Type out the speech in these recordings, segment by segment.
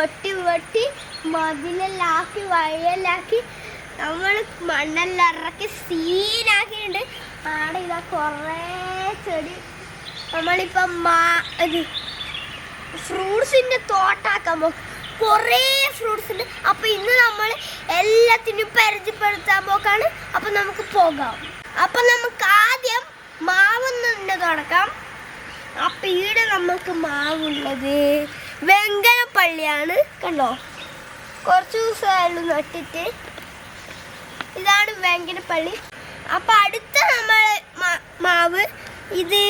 വെട്ടി വെട്ടി മതിലെല്ലാക്കി വഴിയെല്ലാക്കി നമ്മൾ മണ്ണെല്ലാം ഇറക്കി സീനാക്കിയിട്ടുണ്ട്. ആടെ ഇതാ കുറേ ചെടി. നമ്മളിപ്പം മാ ഇത് ഫ്രൂട്ട്സിന്റെ തോട്ടാക്കാൻ പോകും കുറേ ഫ്രൂട്ട്സ് ഉണ്ട് അപ്പം ഇന്ന് നമ്മൾ എല്ലാത്തിനും പരിചയപ്പെടുത്താൻ പോക്കാണ്. അപ്പം നമുക്ക് പോകാം. അപ്പം നമുക്ക് ആദ്യം മാവുന്നുണ്ട് തുടക്കം. അപ്പം ഇവിടെ നമുക്ക് മാവുള്ളത് വെങ്കനപ്പള്ളിയാണ് കണ്ടോ? കുറച്ച് ദിവസമായുള്ളൂ നട്ടിട്ട്. ഇതാണ് വെങ്കലപ്പള്ളി. അപ്പൊ അടുത്ത നമ്മൾ മാവ് ഇത്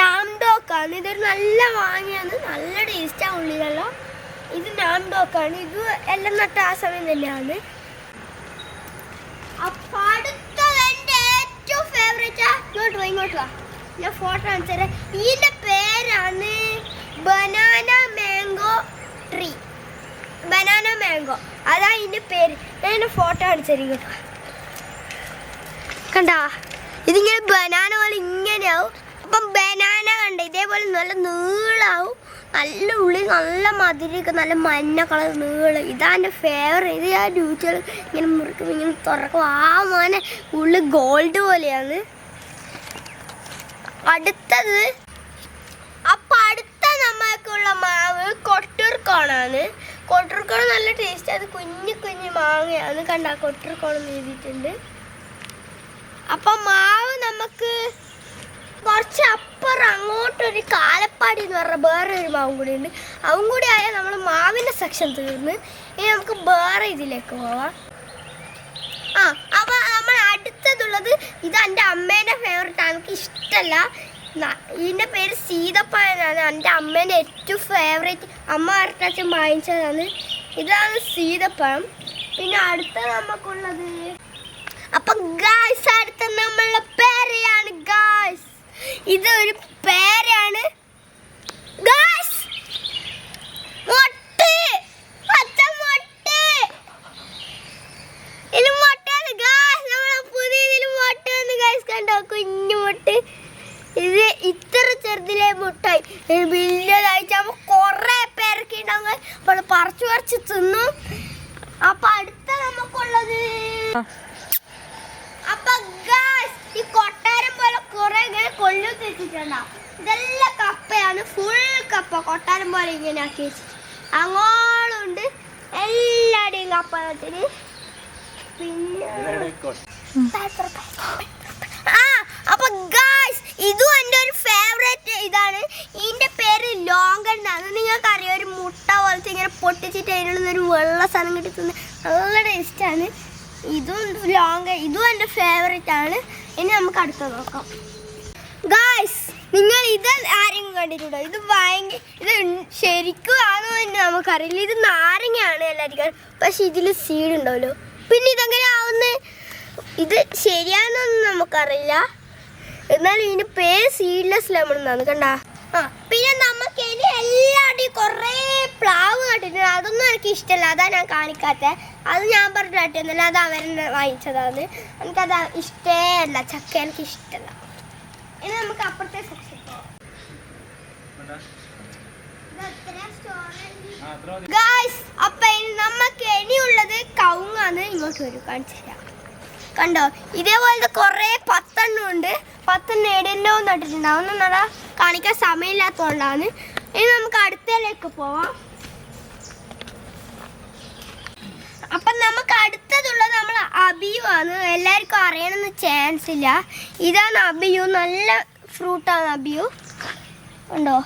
നാംഡോക്കാണ്. ഇതൊരു നല്ല വാങ്ങിയാണ് നല്ല ടേസ്റ്റാണ് ഉള്ളിലെല്ലാം. ഇത് നാംഡോക്കാണ്. ഇത് എല്ലാം നട്ട ആ സമയം തന്നെയാണ്. അപ്പൊ അടുത്തത് എന്റെ ഏറ്റവും ഫേവറേറ്റ് ഇങ്ങോട്ട് വാ ഇങ്ങോട്ട് വാ. ഞാൻ ഫോട്ടോ കാണിച്ചു തരാം. ഇതിന്റെ പേരാണ് banana mango tree banana mango അതാ ഇതിന്റെ പേര്. ഞാൻ ഫോട്ടോ കാണിച്ചു തരാം. കണ്ടാ? ഇതിങ്ങനെ ബനാന പോലെ ഇങ്ങനെയാവും. അപ്പം ബനാന കണ്ട? ഇതേപോലെ നല്ല നീളാവും. നല്ല ഉള്ളി നല്ല മധുരമൊക്കെ നല്ല മഞ്ഞ കളർ നീളം. ഇതാ എന്റെ ഫേവറേറ്റ് ഇത് ഞാൻ രുചികൾ ഇങ്ങനെ മുറിക്കും ഇങ്ങനെ തുറക്കും. ആ മോനെ ഉള്ളി ഗോൾഡ് പോലെയാണ്. അടുത്തത്. അപ്പൊ അടുത്ത നമ്മൾക്കുള്ള മാവ് കൊട്ടൂർക്കോണാണ്. കൊട്ടൂർക്കോൺ നല്ല ടേസ്റ്റ് അത് കുഞ്ഞു കുഞ്ഞു മാങ്ങയാണ്. കണ്ട കൊട്ടൂർക്കോണം എഴുതിയിട്ടുണ്ട്. അപ്പൊ മാവ് നമുക്ക് കുറച്ച് അപ്പുറം അങ്ങോട്ടൊരു കാലപ്പാടി എന്ന് പറഞ്ഞ വേറെ ഒരു മാവും കൂടി ഉണ്ട്. അതും കൂടി ആയാൽ നമ്മൾ മാവിന്റെ സെക്ഷൻ തീർന്ന്. ഇനി നമുക്ക് വേറെ ഇതിലേക്ക് പോവാം. ആ അടുത്തതുള്ളത് ഇത് എന്റെ അമ്മേന്റെ ഫേവറേറ്റ് ആണ്. എനിക്ക് ഇഷ്ടമല്ല ഇതിന്റെ പേര് സീതപ്പഴനാണ്. എന്റെ അമ്മേന്റെ ഏറ്റവും ഫേവറേറ്റ് അമ്മ വരട്ടാച്ചൻ വാങ്ങിച്ചതാണ്. ഇതാണ് സീതപ്പഴം. പിന്നെ അടുത്ത നമുക്കുള്ളത്. അപ്പൊ ഗായ്സ് അടുത്ത നമ്മളുടെ പേരയാണ് ഗായ്സ് ഇതൊരു ഒരു പേരാണ് ഗായ്സ് മൊട്ട് പച്ച മൊട്ട് ഇത് മൊട്ടാണ് ഗായ്സ് നമ്മളെ പുതിയ ഇതിൽ മൊട്ട വന്ന് ഗായ്സ് കണ്ടോ കുഞ്ഞു മൊട്ട് ഇത് ഇത്ര ചെറുതിലെ മുട്ടായി ഇത് വലിയതായിട്ടാകുമ്പോൾ കുറേ പേരൊക്കെ ഉണ്ടാവും അപ്പോൾ പറിച്ചു പറിച്ച് തിന്നു. അപ്പൊ അടുത്ത നമുക്കുള്ളത് അപ്പൊ ഈ കൊട്ടാരം പോലെ കുറെ ഇങ്ങനെ കൊല്ലു തെറ്റിട്ടുണ്ടാവും ഇതെല്ലാം കപ്പയാണ് ഫുൾ കപ്പ. കൊട്ടാരം പോലെ ഇങ്ങനെ ആക്കി വെച്ചിട്ട്. അങ്ങോളുണ്ട്. എല്ലാടെയും കപ്പ നട്ടിന് പിന്നെ ആ അപ്പൊ ഗായ്സ് ഇതും എന്റെ ഒരു ഫേവറേറ്റ് ഇതാണ് ഇതിന്റെ പേര് ലോങ്കൺ എന്നാണ് നിങ്ങൾക്ക് അറിയാം ഒരു മുട്ട പോലത്തെ പൊട്ടിച്ചിട്ട് അതിനുള്ള ഒരു വെള്ള സാധനം കിട്ടി നല്ല ടേസ്റ്റാണ് ഇതും ലോങ് ഇതും എന്റെ ഫേവറേറ്റ് ആണ്. ഇനി നമുക്ക് അടുത്ത നോക്കാം. ഗായ്സ് നിങ്ങൾ ഇത് ആരെങ്കിലും കണ്ടിട്ടുണ്ടോ? ഇത് ഭയങ്കര ഇത് ശരിക്കും ആണോ എന്ന് നമുക്കറിയില്ല. ഇത് നാരങ്ങയാണ് എല്ലാവർക്കും. പക്ഷെ ഇതിൽ സീഡ് ഉണ്ടാവല്ലോ പിന്നെ ഇതങ്ങനെ ആവുന്ന? ഇത് ശരിയാണെന്നൊന്നും നമുക്കറിയില്ല. എന്നാലും ഇതിന് പേര് സീഡ്ലെസ് ലെമൺ എന്നാണ്. കണ്ട? ആ പിന്നെ നമുക്ക് ഇനി എല്ലാവരുടെയും കുറേ പ്ലാവ് കണ്ടിട്ടുണ്ട്. അതൊന്നും എനിക്ക് ഇഷ്ടമല്ല അതാ ഞാൻ കാണിക്കാത്തത് അത് ഞാൻ പറഞ്ഞു നട്ടുന്നില്ല അത് അവരെന്നെ വാങ്ങിച്ചതാണ്. എനിക്കത് ഇഷ്ടേ അല്ല. ചക്ക എനിക്ക് ഇഷ്ടമല്ല ഇനി നമുക്ക് അപ്പുറത്തെ സെക്ഷൻ ഗായ്സ് അപ്പൊ ഇനി നമുക്ക് ഇനിയുള്ളത് കവുങ്ങാന്ന് ഇങ്ങോട്ട് വരും. കാണിച്ചു തരാം. കണ്ടോ? ഇതേപോലത്തെ കുറേ പത്തെണ്ണം ഉണ്ട്. പത്തെണ്ണം എടെല്ലോ നട്ടിട്ടുണ്ട് അതൊന്നും നടാ കാണിക്കാൻ സമയമില്ലാത്തതുകൊണ്ടാണ്. ഇനി നമുക്ക് അടുത്തതിലേക്ക് പോവാം. അപ്പം നമുക്ക് അടുത്തതുള്ളത് നമ്മൾ അബിയു ആണ്. എല്ലാവർക്കും അറിയണമെന്ന് ചാൻസ് ഇല്ല. ഇതാണ് അബിയു. നല്ല ഫ്രൂട്ടാണ് അബിയു. ഉണ്ടോ?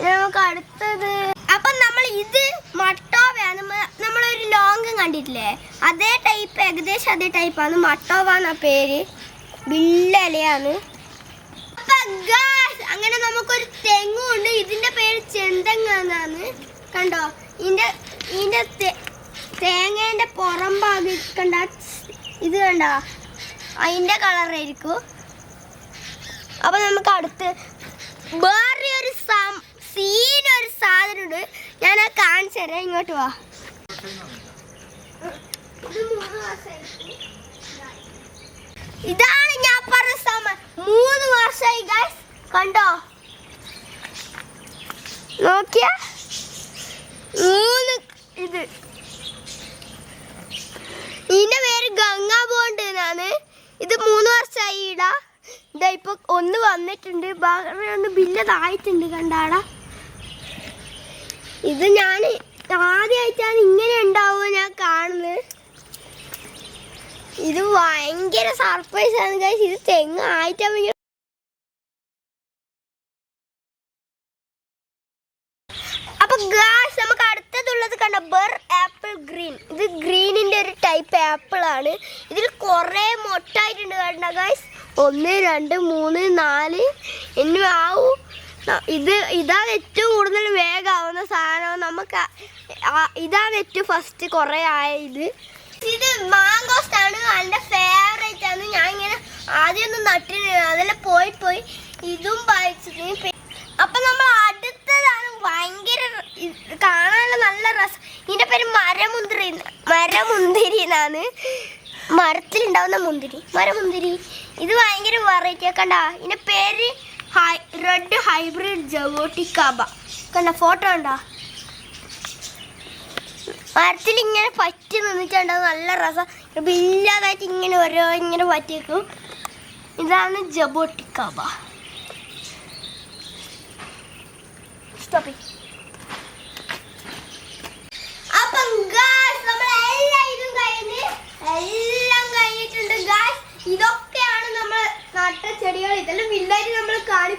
നമുക്ക് അടുത്തത്. അപ്പം നമ്മൾ ഇത് മട്ടോവയാണ് നമ്മ- നമ്മളൊരു ലോങ് കണ്ടിട്ടില്ലേ? അതേ ടൈപ്പ് ഏകദേശം അതേ ടൈപ്പാണ് മട്ടോവ എന്ന പേര്. ബില്ലലയാണ് അപ്പൊ നമുക്കൊരു തെങ്ങുണ്ട്. ഇതിന്റെ പേര് ചെന്തങ്ങാന്നാണ് കണ്ടോ? ഇതിന്റെ ഇതിന്റെ തേങ്ങേന്റെ പുറം ഭാഗം കണ്ട ഇത് കണ്ടോ. അതിന്റെ കളറായിരിക്കും. അപ്പൊ നമുക്ക് അടുത്ത് വേറെ ഒരു സീനൊരു ഒരു സാധനം ഉണ്ട് ഞാൻ അത് കാണിച്ചു തരാം. ഇങ്ങോട്ട് വാ. ഇതാണ് ഞാൻ പറഞ്ഞ സമയം. മൂന്ന് വർഷമായി ഗൈസ് കണ്ടോ? നോക്കിയ? മൂന്ന് ഇത്. ഇതിന്റെ പേര് ഗംഗാ ബോണ്ട് എന്നാണ്. ഇത് മൂന്ന് വർഷമായി ഇടാ. ഇതാ ഇപ്പൊ ഒന്ന് വന്നിട്ടുണ്ട്. ഒന്ന് ബില്ലതായിട്ടുണ്ട് കണ്ടാടാ. ഇത് ഞാൻ ആദ്യമായിട്ടാണ് ഇങ്ങനെ ഉണ്ടാവുക ഞാൻ കാണുന്നത്. ഇത് ഭയങ്കര സർപ്രൈസ് ആണ് guys. ഇത് തെങ്ങ് ആയിട്ടാ ഭയങ്കര അപ്പൊ ഗാസ് നമുക്ക് അടുത്തതുള്ളത് കണ്ട ബർ ആപ്പിൾ ഗ്രീൻ ഇത് ഗ്രീനിന്റെ ഒരു ടൈപ്പ് ആപ്പിൾ ആണ്. ഇതിൽ കുറേ മൊട്ടായിട്ടുണ്ട് കണ്ട ഗൈസ് ഒന്ന് രണ്ട് മൂന്ന് നാല്. എന്നു ആവും. ഇത് ഇതാണ് ഏറ്റവും കൂടുതൽ വേഗമാവുന്ന സാധനം നമുക്ക് ഇതാണ് ഏറ്റവും ഫസ്റ്റ് കുറേ ആയ ഇത്. ഇത് ആണ്. എന്റെ ഫേവറേറ്റ് ആണ്. ഞാൻ ഇങ്ങനെ ആദ്യം ഒന്ന് നട്ടിന് അതെല്ലാം പോയി പോയി ഇതും വായിച്ചത്. അപ്പം നമ്മൾ അടുത്തതാണ് ഭയങ്കര ഇത് കാണാനുള്ള നല്ല രസം ഇതിന്റെ പേര് മരമുന്തിരി. മരമുന്തിരി എന്നാണ്. മരത്തിലുണ്ടാവുന്ന മുന്തിരി. മരമുന്തിരി. ഇത് ഭയങ്കര വെറൈറ്റി കണ്ട ഇതിന്റെ പേര് ഹൈ റെഡ് ഹൈബ്രിഡ് ജവോട്ടിക്കാബ കണ്ട ഫോട്ടോ ഉണ്ടോ മരത്തിൽ ഇങ്ങനെ പറ്റി നിന്നിട്ടുണ്ട്. നല്ല രസം. ഇല്ലാതായിട്ട് ഇങ്ങനെ ഓരോ ഇങ്ങനെ പറ്റിയേക്കും. ഇതാണ് ജബോട്ടിക്കാബ സ്റ്റോപ്പ് chegar